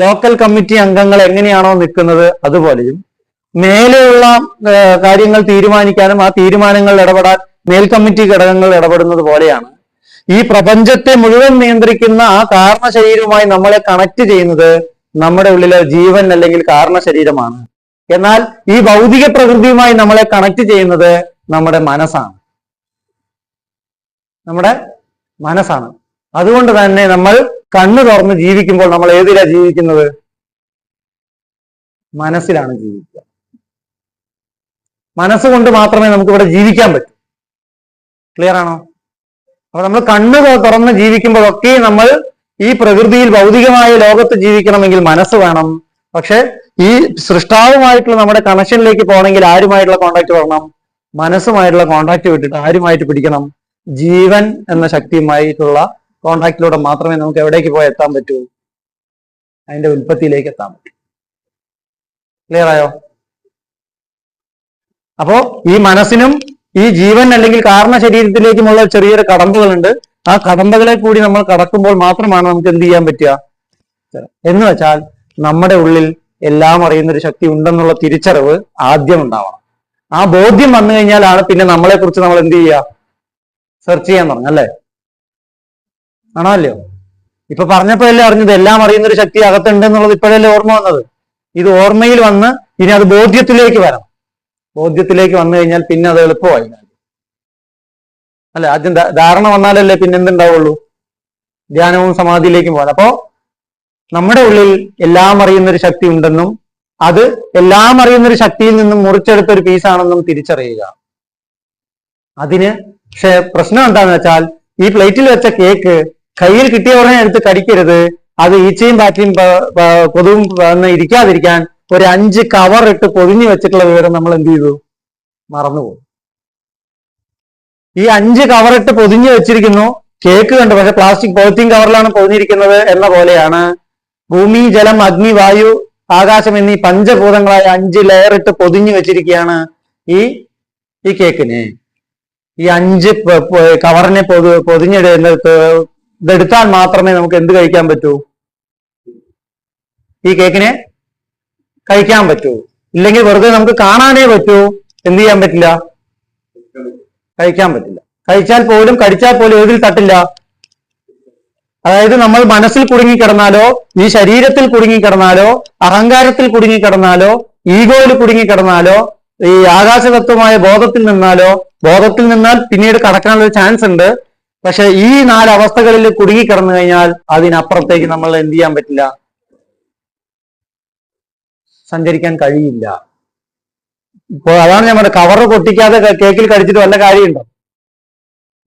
Local committee അംഗങ്ങൾ എങ്ങനെയാണോ നിൽക്കുന്നത് അതുപോലെയും മേലെയുള്ള കാര്യങ്ങൾ തീരുമാനിക്കാനും ആ തീരുമാനങ്ങളിൽ ഇടപെടാൻ മേൽ കമ്മിറ്റി ഘടകങ്ങൾ ഇടപെടുന്നത് പോലെയാണ്. ഈ പ്രപഞ്ചത്തെ മുഴുവൻ നിയന്ത്രിക്കുന്ന ആ കാരണ ശരീരവുമായി നമ്മളെ കണക്ട് ചെയ്യുന്നത് നമ്മുടെ ഉള്ളിലെ ജീവൻ അല്ലെങ്കിൽ കാരണ ശരീരമാണ് എന്നാൽ ഈ ഭൗതിക പ്രകൃതിയുമായി നമ്മളെ കണക്ട് ചെയ്യുന്നത് നമ്മുടെ മനസ്സാണ്. നമ്മുടെ മനസ്സാണ്. അതുകൊണ്ട് തന്നെ നമ്മൾ കണ്ണു തുറന്ന് ജീവിക്കുമ്പോൾ നമ്മൾ ഏതിലാ ജീവിക്കുന്നത്? മനസ്സിലാണ് ജീവിക്കുക. മനസ്സുകൊണ്ട് മാത്രമേ നമുക്ക് ഇവിടെ ജീവിക്കാൻ പറ്റൂ. ക്ലിയർ ആണോ? അപ്പൊ നമ്മൾ കണ്ണു തുറന്ന് ജീവിക്കുമ്പോഴൊക്കെ നമ്മൾ ഈ പ്രകൃതിയിൽ ഭൗതികമായ ലോകത്ത് ജീവിക്കണമെങ്കിൽ മനസ്സ് വേണം. പക്ഷെ ഈ സൃഷ്ടാവുമായിട്ടുള്ള നമ്മുടെ കണക്ഷനിലേക്ക് പോകണമെങ്കിൽ ആരുമായിട്ടുള്ള കോണ്ടാക്ട് വരണം? മനസ്സുമായിട്ടുള്ള കോണ്ടാക്ട് വിട്ടിട്ട് ആരുമായിട്ട് പിടിക്കണം? ജീവൻ എന്ന ശക്തിയുമായിട്ടുള്ള കോണ്ടാക്റ്റിലൂടെ മാത്രമേ നമുക്ക് എവിടേക്ക് പോയി എത്താൻ പറ്റൂ? അതിന്റെ ഉൽപ്പത്തിയിലേക്ക് എത്താൻ പറ്റൂ. ക്ലിയർ ആയോ? അപ്പോ ഈ മനസ്സിനും ഈ ജീവൻ അല്ലെങ്കിൽ കാരണ ശരീരത്തിലേക്കുമുള്ള ചെറിയൊരു കടമ്പകളുണ്ട്. ആ കടമ്പകളെ കൂടി നമ്മൾ കടക്കുമ്പോൾ മാത്രമാണ് നമുക്ക് എന്ത് ചെയ്യാൻ പറ്റുക? എന്ന് വെച്ചാൽ നമ്മുടെ ഉള്ളിൽ എല്ലാം അറിയുന്ന ഒരു ശക്തി ഉണ്ടെന്നുള്ള തിരിച്ചറിവ് ആദ്യം ഉണ്ടാവണം. ആ ബോധ്യം വന്നു കഴിഞ്ഞാലാണ് പിന്നെ നമ്മളെ കുറിച്ച് നമ്മൾ എന്ത് ചെയ്യുക? സെർച്ച് ചെയ്യാൻ തുടങ്ങും അല്ലേ? ആണോ അല്ലയോ ഇപ്പൊ പറഞ്ഞപ്പോഴല്ലേ അറിഞ്ഞത് എല്ലാം അറിയുന്ന ഒരു ശക്തി അകത്തുണ്ട് എന്നുള്ളത് ഇപ്പോഴല്ലേ ഓർമ്മ വന്നത്. ഇത് ഓർമ്മയിൽ വന്ന് ഇനി അത് ബോധ്യത്തിലേക്ക് വരണം. ബോധ്യത്തിലേക്ക് വന്നു കഴിഞ്ഞാൽ പിന്നെ അത് എളുപ്പമായി. അല്ല ആദ്യം ധാരണ വന്നാലല്ലേ പിന്നെ എന്തുണ്ടാവുള്ളൂ? ധ്യാനവും സമാധിയിലേക്കും പോകാൻ. അപ്പോ നമ്മുടെ ഉള്ളിൽ എല്ലാം അറിയുന്ന ഒരു ശക്തി ഉണ്ടെന്നും അത് എല്ലാം അറിയുന്ന ഒരു ശക്തിയിൽ നിന്നും മുറിച്ചെടുത്ത ഒരു പീസാണെന്നും തിരിച്ചറിയുക. അതിന് പക്ഷെ പ്രശ്നം എന്താന്ന് വെച്ചാൽ ഈ പ്ലേറ്റിൽ വെച്ച കേക്ക് കയ്യിൽ കിട്ടിയ ഉടനെ എടുത്ത് കടിക്കരുത്. അത് ഈച്ചയും പാറ്റിയും കൊതുകും വന്ന് ഇരിക്കാതിരിക്കാൻ ഒരു അഞ്ച് കവർ ഇട്ട് പൊതിഞ്ഞു വെച്ചിട്ടുള്ള വിവരം നമ്മൾ എന്ത് ചെയ്തു? മറന്നുപോയി. ഈ അഞ്ച് കവർ ഇട്ട് പൊതിഞ്ഞു വെച്ചിരിക്കുന്നു. കേക്ക് കണ്ടു. പക്ഷെ പ്ലാസ്റ്റിക് പോളിത്തീൻ കവറിലാണ് പൊതിഞ്ഞിരിക്കുന്നത് എന്ന പോലെയാണ്. ഭൂമി ജലം അഗ്നി വായു ആകാശം എന്നീ പഞ്ചഭൂതങ്ങളായ അഞ്ച് ലെയർ ഇട്ട് പൊതിഞ്ഞു വെച്ചിരിക്കുകയാണ് ഈ ഈ കേക്കിനെ. ഈ അഞ്ച് കവറിനെ പൊതു പൊതിഞ്ഞെടുത്ത് ഇതെടുത്താൽ മാത്രമേ നമുക്ക് എന്ത് കഴിക്കാൻ പറ്റൂ? ഈ കേക്കിനെ കഴിക്കാൻ പറ്റൂ. ഇല്ലെങ്കിൽ വെറുതെ നമുക്ക് കാണാനേ പറ്റൂ. എന്ത് ചെയ്യാൻ പറ്റില്ല? കഴിക്കാൻ പറ്റില്ല. കഴിച്ചാൽ പോലും കടിച്ചാൽ പോലും ഏതിൽ തട്ടില്ല? അതായത് നമ്മൾ മനസ്സിൽ കുടുങ്ങിക്കിടന്നാലോ ഈ ശരീരത്തിൽ കുടുങ്ങിക്കിടന്നാലോ അഹങ്കാരത്തിൽ കുടുങ്ങിക്കിടന്നാലോ ഈഗോയിൽ കുടുങ്ങിക്കിടന്നാലോ ഈ ആകാശതത്വമായ ബോധത്തിൽ നിന്നാലോ ബോധത്തിൽ നിന്നാൽ പിന്നീട് കടക്കാനുള്ള ചാൻസ് ഉണ്ട്. പക്ഷെ ഈ നാല് അവസ്ഥകളിൽ കുടുങ്ങിക്കിടന്നു കഴിഞ്ഞാൽ അതിനപ്പുറത്തേക്ക് നമ്മൾ എന്ത് ചെയ്യാൻ പറ്റില്ല? സഞ്ചരിക്കാൻ കഴിയില്ല. ഇപ്പോൾ അതാണ് ഞാൻ പറഞ്ഞത് കവറ് പൊട്ടിക്കാതെ കേക്കിൽ കടിച്ചിട്ട് വല്ല കാര്യമുണ്ടോ?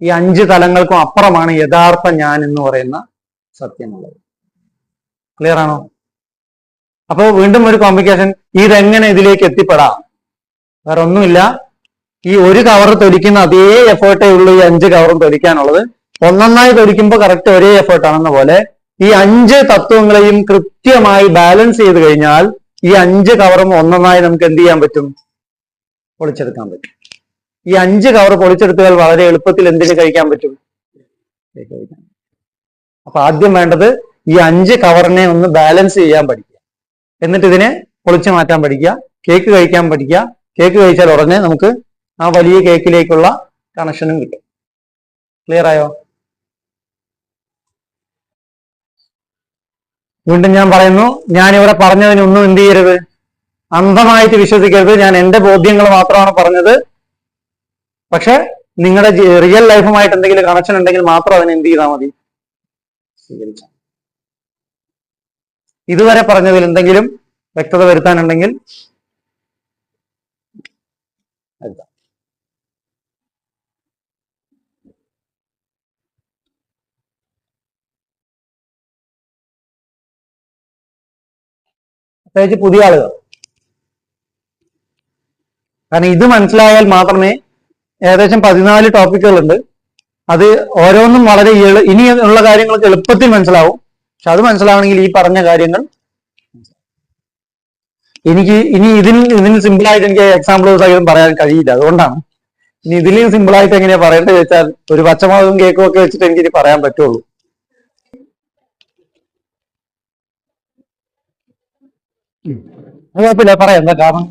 ഈ അഞ്ച് തലങ്ങൾക്കും അപ്പുറമാണ് യഥാർത്ഥ ഞാൻ എന്ന് പറയുന്ന സത്യമുള്ളത്. ക്ലിയർ ആണോ? അപ്പോ വീണ്ടും ഒരു കോംപ്ലിക്കേഷൻ ഇതെങ്ങനെ ഇതിലേക്ക് എത്തിപ്പെടാം? വേറെ ഒന്നുമില്ല ഈ ഒരു കവർ തൊലിക്കുന്ന അതേ എഫേർട്ടേ ഉള്ളൂ ഈ അഞ്ച് കവറും തൊലിക്കാനുള്ളത്. ഒന്നൊന്നായി തൊലിക്കുമ്പോൾ കറക്റ്റ് ഒരേ എഫേർട്ട് ആണെന്ന പോലെ ഈ അഞ്ച് തത്വങ്ങളെയും കൃത്യമായി ബാലൻസ് ചെയ്ത് കഴിഞ്ഞാൽ ഈ അഞ്ച് കവറും ഒന്നൊന്നായി നമുക്ക് എന്ത് ചെയ്യാൻ പറ്റും? പൊളിച്ചെടുക്കാൻ പറ്റും. ഈ അഞ്ച് കവർ പൊളിച്ചെടുത്താൽ വളരെ എളുപ്പത്തിൽ എന്തിനു കഴിക്കാൻ പറ്റും? അപ്പൊ ആദ്യം വേണ്ടത് ഈ അഞ്ച് കവറിനെ ഒന്ന് ബാലൻസ് ചെയ്യാൻ പഠിക്കുക. എന്നിട്ട് ഇതിനെ പൊളിച്ചു മാറ്റാൻ പഠിക്കുക. കേക്ക് കഴിക്കാൻ പഠിക്കുക. കേക്ക് കഴിച്ചാൽ ഉടനെ നമുക്ക് ആ വലിയ കേക്കിലേക്കുള്ള കണക്ഷനും കിട്ടും. ക്ലിയർ ആയോ? വീണ്ടും ഞാൻ പറയുന്നു ഞാൻ ഇവിടെ പറഞ്ഞതിനൊന്നും എന്ത് ചെയ്യരുത്. അന്ധമായിട്ട് വിശ്വസിക്കരുത്. ഞാൻ എന്റെ ബോധ്യങ്ങൾ മാത്രമാണ് പറഞ്ഞത്. പക്ഷെ നിങ്ങളുടെ റിയൽ ലൈഫുമായിട്ട് എന്തെങ്കിലും കണക്ഷൻ ഉണ്ടെങ്കിൽ മാത്രം അതിനെ എന്ത് ചെയ്താൽ മതി? സ്വീകരിച്ചാൽ ഇതുവരെ പറഞ്ഞതിൽ എന്തെങ്കിലും വ്യക്തത വരുത്താനുണ്ടെങ്കിൽ പ്രത്യേകിച്ച് പുതിയ ആളുകൾ. കാരണം ഇത് മനസ്സിലായാൽ മാത്രമേ ഏകദേശം പതിനാല് ടോപ്പിക്കുകളുണ്ട്. അത് ഓരോന്നും വളരെ ഇനി ഉള്ള കാര്യങ്ങൾക്ക് എളുപ്പത്തിൽ മനസ്സിലാവും. പക്ഷെ അത് മനസ്സിലാവണമെങ്കിൽ ഈ പറഞ്ഞ കാര്യങ്ങൾ എനിക്ക് ഇനി ഇതിന് സിമ്പിൾ ആയിട്ട് എനിക്ക് എക്സാമ്പിൾ സഹിതം പറയാൻ കഴിയില്ല. അതുകൊണ്ടാണ്. ഇനി ഇതിലും സിമ്പിൾ ആയിട്ട് എങ്ങനെയാ പറയേണ്ടത് വെച്ചാൽ ഒരു പച്ചമുളകും കേക്കും ഒക്കെ വെച്ചിട്ട് എനിക്ക് പറയാൻ പറ്റുള്ളൂ. കുഴപ്പമില്ല പറയാം എന്താ കാരണം?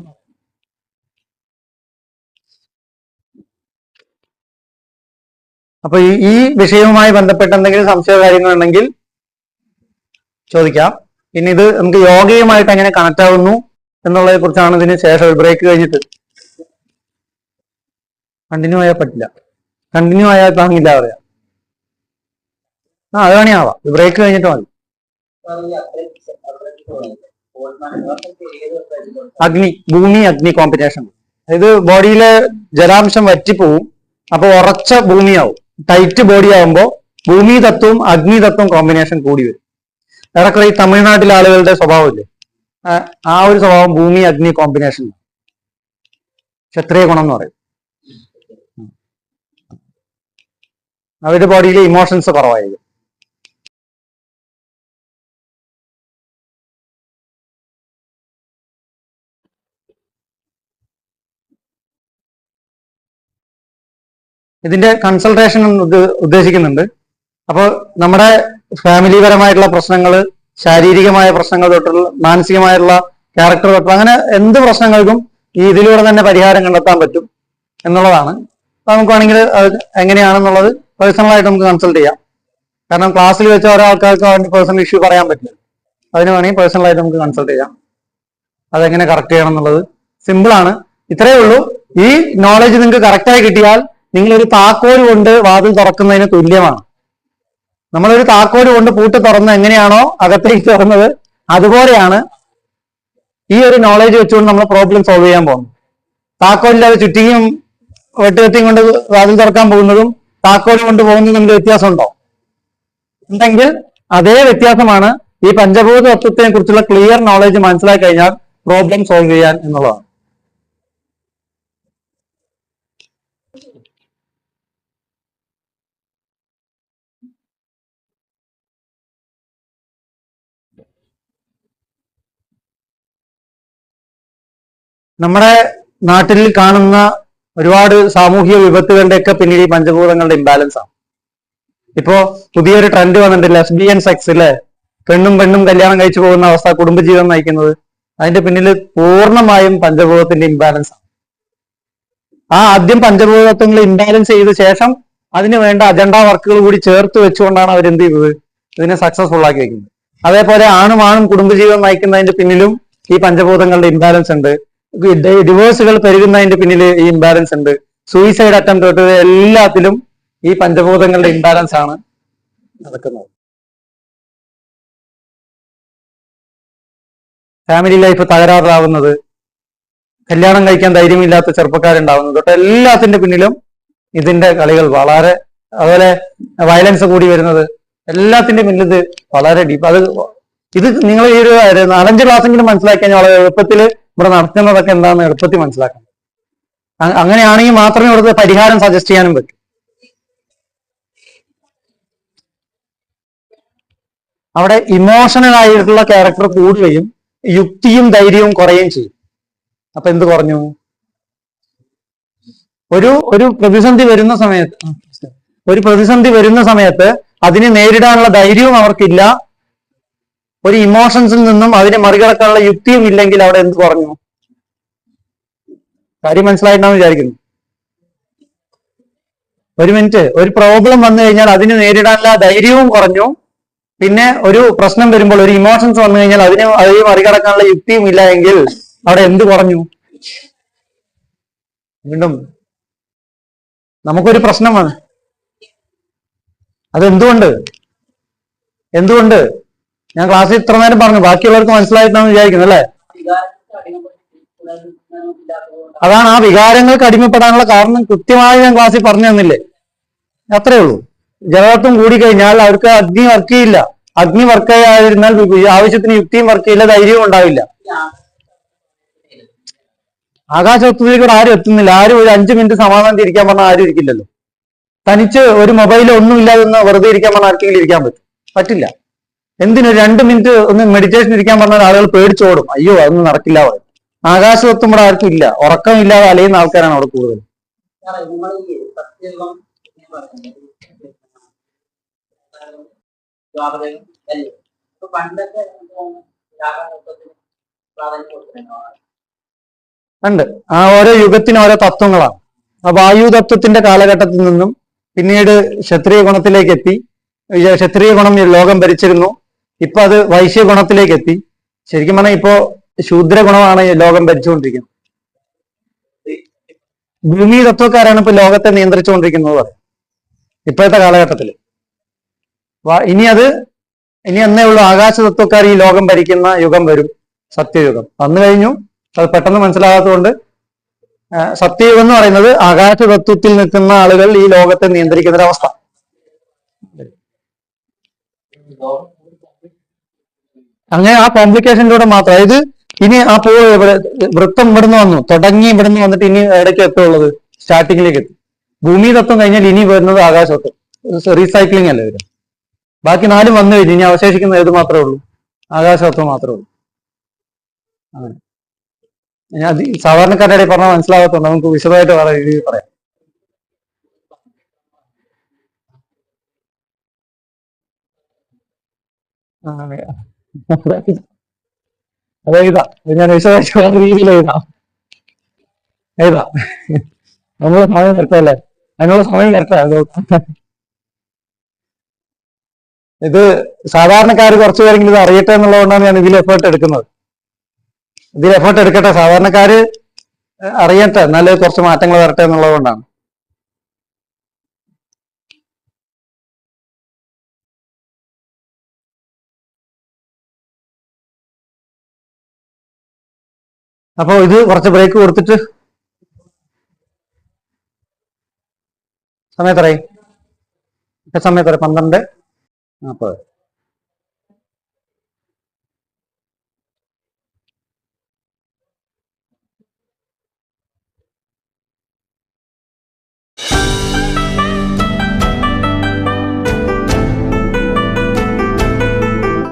അപ്പൊ ഈ വിഷയവുമായി ബന്ധപ്പെട്ട എന്തെങ്കിലും സംശയ കാര്യങ്ങളുണ്ടെങ്കിൽ ചോദിക്കാം. പിന്നെ ഇത് നമുക്ക് യോഗയുമായിട്ട് എങ്ങനെ കണക്ട് ആവുന്നു എന്നുള്ളതിനെ കുറിച്ചാണ് ഇതിന് ശേഷം ഒരു ബ്രേക്ക് കഴിഞ്ഞിട്ട്. കണ്ടിന്യൂ ആയാൽ പറ്റില്ല. കണ്ടിന്യൂ ആയാൽ താങ്ങില്ല പറയാം. ആ അത് വേണേ ആവാം. ബ്രേക്ക് കഴിഞ്ഞിട്ട് മതി. അഗ്നി ഭൂമി അഗ്നി കോമ്പിനേഷൻ അതായത് ബോഡിയിലെ ജലാംശം വറ്റിപ്പോവും. അപ്പൊ ഉറച്ച ഭൂമിയാവും. ടൈറ്റ് ബോഡി ആവുമ്പോ ഭൂമി തത്വവും അഗ്നി തത്വം കോമ്പിനേഷൻ കൂടി വരും. ഏറെക്കുറെ ഈ തമിഴ്നാട്ടിലെ ആളുകളുടെ സ്വഭാവമില്ലേ? ആ ഒരു സ്വഭാവം ഭൂമി അഗ്നി കോമ്പിനേഷൻ ക്ഷത്രിയ ഗുണം എന്ന് പറയും. അവരുടെ ബോഡിയിലെ ഇമോഷൻസ് കുറവായിരിക്കും. ഇതിന്റെ കൺസൾട്ടേഷൻ ഉദ്ദേശിക്കുന്നുണ്ട്. അപ്പോൾ നമ്മുടെ ഫാമിലി പരമായിട്ടുള്ള പ്രശ്നങ്ങൾ ശാരീരികമായ പ്രശ്നങ്ങൾ തൊട്ടുള്ള മാനസികമായിട്ടുള്ള ക്യാരക്ടർ തൊട്ടുള്ള അങ്ങനെ എന്ത് പ്രശ്നങ്ങൾക്കും ഈ ഇതിലൂടെ തന്നെ പരിഹാരം കണ്ടെത്താൻ പറ്റും എന്നുള്ളതാണ്. അപ്പൊ നമുക്ക് വേണമെങ്കിൽ അത് എങ്ങനെയാണെന്നുള്ളത് പേഴ്സണലായിട്ട് നമുക്ക് കൺസൾട്ട് ചെയ്യാം. കാരണം ക്ലാസ്സിൽ വെച്ച ഓരോ ആൾക്കാർക്ക് അവരുടെ പേഴ്സണൽ ഇഷ്യൂ പറയാൻ പറ്റില്ല. അതിന് വേണമെങ്കിൽ പേഴ്സണലായിട്ട് നമുക്ക് കൺസൾട്ട് ചെയ്യാം. അതെങ്ങനെ കറക്റ്റ് ചെയ്യണം എന്നുള്ളത് സിമ്പിൾ ആണ്. ഇത്രയേ ഉള്ളൂ. ഈ നോളജ് നിങ്ങൾക്ക് കറക്റ്റായി കിട്ടിയാൽ നിങ്ങൾ ഒരു താക്കോൽ കൊണ്ട് വാതിൽ തുറക്കുന്നതിന് തുല്യമാണ്. നമ്മളൊരു താക്കോൽ കൊണ്ട് പൂട്ട് തുറന്ന് എങ്ങനെയാണോ അകത്തേക്ക് തുറന്നത് അതുപോലെയാണ് ഈ ഒരു നോളേജ് വെച്ചുകൊണ്ട് നമ്മൾ പ്രോബ്ലം സോൾവ് ചെയ്യാൻ പോകുന്നത്. താക്കോലില്ലാതെ ചുറ്റിയും വെട്ടുകത്തിയും കൊണ്ട് വാതിൽ തുറക്കാൻ പോകുന്നതും താക്കോൽ കൊണ്ട് പോകുന്നതും തമ്മിൽ വ്യത്യാസമുണ്ടോ? ഉണ്ടെങ്കിൽ അതേ വ്യത്യാസമാണ് ഈ പഞ്ചഭൂത തത്വത്തെ കുറിച്ചുള്ള ക്ലിയർ നോളജ് മനസ്സിലാക്കി കഴിഞ്ഞാൽ പ്രോബ്ലം സോൾവ് ചെയ്യാൻ എന്നുള്ളതാണ്. നമ്മുടെ നാട്ടിൽ കാണുന്ന ഒരുപാട് സാമൂഹിക വിപത്തുകളുടെ ഒക്കെ പിന്നിൽ ഈ പഞ്ചഭൂതങ്ങളുടെ ഇംബാലൻസ് ആണ്. ഇപ്പോ പുതിയൊരു ട്രെൻഡ് വന്നിട്ടുണ്ട്. ലെസ്ബിയൻ സെക്സ് അല്ലെ പെണ്ണും പെണ്ണും കല്യാണം കഴിച്ചു പോകുന്ന അവസ്ഥ കുടുംബജീവിതം നയിക്കുന്നത് അതിന്റെ പിന്നിൽ പൂർണമായും പഞ്ചഭൂതത്തിന്റെ ഇംബാലൻസ് ആണ്. ആ ആദ്യം പഞ്ചഭൂതത്വങ്ങൾ ഇംബാലൻസ് ചെയ്ത ശേഷം അതിന് വേണ്ട അജണ്ട വർക്കുകൾ കൂടി ചേർത്ത് വെച്ചുകൊണ്ടാണ് അവർ എന്ത് ചെയ്തത്? ഇതിനെ സക്സസ്ഫുൾ ആക്കി വെക്കുന്നത്. അതേപോലെ ആണും ആണും കുടുംബജീവിതം നയിക്കുന്നതിന്റെ പിന്നിലും ഈ പഞ്ചഭൂതങ്ങളുടെ ഇംബാലൻസ് ഉണ്ട്. ഡിവോഴ്സുകൾ പെരുകുന്നതിന്റെ പിന്നിൽ ഈ ഇംബാലൻസ് ഉണ്ട്. സൂയിസൈഡ് അറ്റംപ്റ്റ് തൊട്ട് എല്ലാത്തിലും ഈ പഞ്ചഭൂതങ്ങളുടെ ഇംബാലൻസ് ആണ് നടക്കുന്നത്. ഫാമിലി ലൈഫ് തകരാറാവുന്നത് കല്യാണം കഴിക്കാൻ ധൈര്യമില്ലാത്ത ചെറുപ്പക്കാരുണ്ടാവുന്നത് തൊട്ട് എല്ലാത്തിന്റെ പിന്നിലും ഇതിന്റെ കളികൾ വളരെ അതുപോലെ വയലൻസ് കൂടി വരുന്നത് എല്ലാത്തിന്റെ പിന്നിൽ ഇത് വളരെ ഡീപ്പ് അത് ഇത് നിങ്ങൾ ഈ ഒരു നാലഞ്ച് ക്ലാസ്സെങ്കിലും മനസ്സിലാക്കി കഴിഞ്ഞാൽ വളരെ എളുപ്പത്തിൽ ഇവിടെ നടത്തുന്നതൊക്കെ എന്താണെന്ന് എളുപ്പത്തിൽ മനസ്സിലാക്കണം. അങ്ങനെയാണെങ്കിൽ മാത്രമേ ഇവിടുത്തെ പരിഹാരം സജസ്റ്റ് ചെയ്യാനും പറ്റൂ. അവിടെ ഇമോഷണൽ ആയിട്ടുള്ള ക്യാരക്ടർ കൂടുകയും യുക്തിയും ധൈര്യവും കുറയുകയും ചെയ്യും. അപ്പൊ എന്ത് കുറഞ്ഞു? ഒരു ഒരു പ്രതിസന്ധി വരുന്ന സമയത്ത് ഒരു പ്രതിസന്ധി വരുന്ന സമയത്ത് അതിനെ നേരിടാനുള്ള ധൈര്യവും അവർക്കില്ല. ഒരു ഇമോഷൻസിൽ നിന്നും അതിനെ മറികടക്കാനുള്ള യുക്തിയും ഇല്ലെങ്കിൽ അവിടെ എന്ത് പറഞ്ഞു? കാര്യം മനസ്സിലായിട്ടാണ് വിചാരിക്കുന്നു. ഒരു മിനിറ്റ് ഒരു പ്രോബ്ലം വന്നു കഴിഞ്ഞാൽ അതിനെ നേരിടാനുള്ള ധൈര്യവും കുറഞ്ഞു. പിന്നെ ഒരു പ്രശ്നം വരുമ്പോൾ ഒരു ഇമോഷൻസ് വന്നു കഴിഞ്ഞാൽ അതിനെ അതിനെ മറികടക്കാനുള്ള യുക്തിയും ഇല്ല എങ്കിൽ അവിടെ എന്ത് കുറഞ്ഞു? വീണ്ടും. നമുക്കൊരു പ്രശ്നമാണ് അതെന്തുകൊണ്ട്? എന്തുകൊണ്ട്? ഞാൻ ക്ലാസ്സിൽ ഇത്ര നേരം പറഞ്ഞു. ബാക്കിയുള്ളവർക്ക് മനസ്സിലായിട്ടാണ് വിചാരിക്കുന്നത് അല്ലേ? അതാണ് ആ വികാരങ്ങൾക്ക് അടിമപ്പെടാനുള്ള കാരണം. കൃത്യമായി ഞാൻ ക്ലാസ്സിൽ പറഞ്ഞു തന്നില്ലേ? അത്രേ ഉള്ളൂ. ജലതത്വം കൂടിക്കഴിഞ്ഞാൽ അവർക്ക് അഗ്നി വർക്ക് ചെയ്യില്ല. അഗ്നി വർക്ക് ചെയ്യാതിരുന്നാൽ ആവശ്യത്തിന് യുക്തിയും വർക്ക് ചെയ്യില്ല ധൈര്യവും ഉണ്ടാവില്ല. ആകാശത്വത്തിലേക്ക് കൂടെ ആരും എത്തുന്നില്ല. ആരും ഒരു അഞ്ചു മിനിറ്റ് സമാധാനം ഇരിക്കാൻ പറഞ്ഞാൽ ആരും ഇരിക്കില്ലല്ലോ. തനിച്ച് ഒരു മൊബൈൽ ഒന്നും ഇല്ലാതെ ഒന്ന് വെറുതെ ഇരിക്കാൻ പറഞ്ഞാൽ ആർക്കെങ്കിലും ഇരിക്കാൻ പറ്റും? പറ്റില്ല. എന്തിനു രണ്ട് മിനിറ്റ് ഒന്ന് മെഡിറ്റേഷൻ ഇരിക്കാൻ പറഞ്ഞാൽ ആളുകൾ പേടിച്ചോടും അയ്യോ അതൊന്നും നടക്കില്ല പറയും. ആകാശത്വം ഇവിടെ ആർക്കും ഇല്ല. ഉറക്കമില്ലാതെ അലയുന്ന ആൾക്കാരാണ് അവിടെ കൂടുതൽ. ഉണ്ട്. ആ ഓരോ യുഗത്തിന് ഓരോ തത്വങ്ങളാണ്. ആ വായു തത്വത്തിന്റെ കാലഘട്ടത്തിൽ നിന്നും പിന്നീട് ക്ഷത്രിയ ഗുണത്തിലേക്ക് എത്തി. ക്ഷത്രിയ ഗുണം ലോകം ഭരിച്ചിരുന്നു. ഇപ്പൊ അത് വൈശ്യ ഗുണത്തിലേക്ക് എത്തി. ശരിക്കും പറഞ്ഞാൽ ഇപ്പോ ശൂദ്ര ഗുണമാണ് ലോകം ഭരിച്ചുകൊണ്ടിരിക്കുന്നത്. ഭൂമി തത്വക്കാരാണ് ഇപ്പൊ ലോകത്തെ നിയന്ത്രിച്ചുകൊണ്ടിരിക്കുന്നത് പറയും. ഇപ്പോഴത്തെ കാലഘട്ടത്തിൽ. ഇനി അത് ഇനി അന്നേ ഉള്ളൂ ആകാശ തത്വക്കാർ ഈ ലോകം ഭരിക്കുന്ന യുഗം വരും. സത്യയുഗം. വന്നു കഴിഞ്ഞു. അത് പെട്ടെന്ന് മനസ്സിലാകാത്തതുകൊണ്ട് സത്യയുഗം എന്ന് പറയുന്നത് ആകാശ തത്വത്തിൽ നിൽക്കുന്ന ആളുകൾ ഈ ലോകത്തെ നിയന്ത്രിക്കുന്ന ഒരു അവസ്ഥ. അങ്ങനെ ആ കോംപ്ലിക്കേഷനിലൂടെ മാത്രം. അതായത് ഇനി ആ പൂ ഇവിടെ വൃത്തം ഇവിടുന്ന് വന്നു. തുടങ്ങി ഇവിടുന്ന് വന്നിട്ട് ഇനി ഇടയ്ക്ക് എത്തുള്ളത് സ്റ്റാർട്ടിങ്ങിലേക്ക് എത്തും. ഭൂമി തത്വം കഴിഞ്ഞാൽ ഇനി വരുന്നത് ആകാശത്വം റീസൈക്ലിംഗ് അല്ലേ വരും ബാക്കി നാലും വന്നു കഴിഞ്ഞു. ഇനി അവശേഷിക്കുന്ന ഏത് മാത്രമേ ഉള്ളൂ? ആകാശത്വം മാത്രമേ ഉള്ളൂ. അങ്ങനെ. ഞാൻ സാധാരണക്കാരുടെ പറഞ്ഞാൽ മനസ്സിലാകത്തുണ്ട് നമുക്ക് വിശദമായിട്ട് വേറെ രീതിയിൽ പറയാം. ആ, അതെ. ഇതാ. ഇത്. ഞാൻ വിശദമായിട്ട് വേറെ രീതിയിൽ എഴുതാം. എഴുതാം. നമ്മളെ സമയം നിർത്തല്ലേ? അതിനുള്ള സമയം നിർത്താം. ഇത് സാധാരണക്കാർ കുറച്ചു പേരെങ്കിലും ഇത് അറിയട്ടെ എന്നുള്ളതുകൊണ്ടാണ് ഞാൻ ഇതിൽ എഫേർട്ട് എടുക്കുന്നത്. ഇതിൽ എഫേർട്ട് എടുക്കട്ടെ. സാധാരണക്കാര് അറിയട്ടെ. എന്നാലേ കുറച്ച് മാറ്റങ്ങൾ വരട്ടെ എന്നുള്ളത് അപ്പൊ ഇത് കുറച്ച് ബ്രേക്ക് കൊടുത്തിട്ട് സമയത്തറേ സമയത്തറേ പന്ത്രണ്ട് നാൽപ്പത്